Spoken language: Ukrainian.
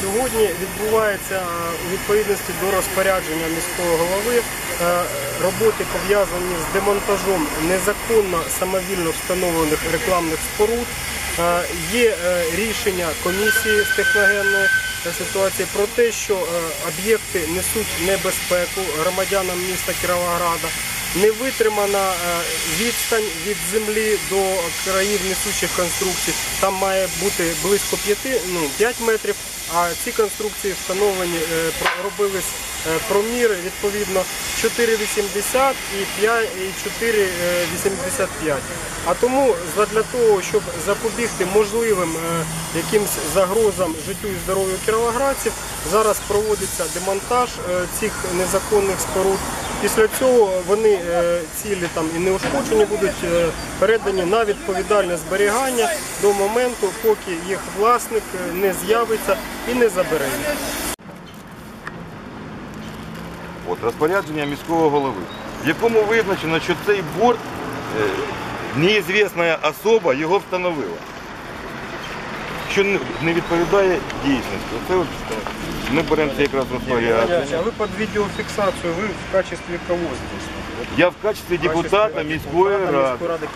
Сьогодні відбувається е, у відповідності до розпорядження міського голови е, роботи пов'язані з демонтажом незаконно самовільно встановлених рекламних споруд. Е, Є рішення комісії з техногенної ситуації про те, що об'єкти несуть небезпеку громадянам міста Кіровограда. Не витримана е, відстань від землі до країв несучих конструкцій. Там має бути близько 5, ну, 5 метрів, а ці конструкції встановлені, е, робились е, проміри відповідно 4,80 і 4,85. А тому для того, щоб запобігти можливим якимсь загрозам життю і здоров'ю кіровоградців, зараз проводиться демонтаж цих незаконних споруд. Після цього вони е, цілі там і неушкоджені будуть е, передані на відповідальне зберігання до моменту, поки їх власник е, не з'явиться і не забере. От розпорядження міського голови, в якому визначено, що цей борт неізвісна особа його встановила. Що не- відповідає дійсності. Оце от ми беремося якраз розпорядження. А ви під відеофіксацію, ви в качестві кого здесь? Я в качестві депутата міської ради. міської ради,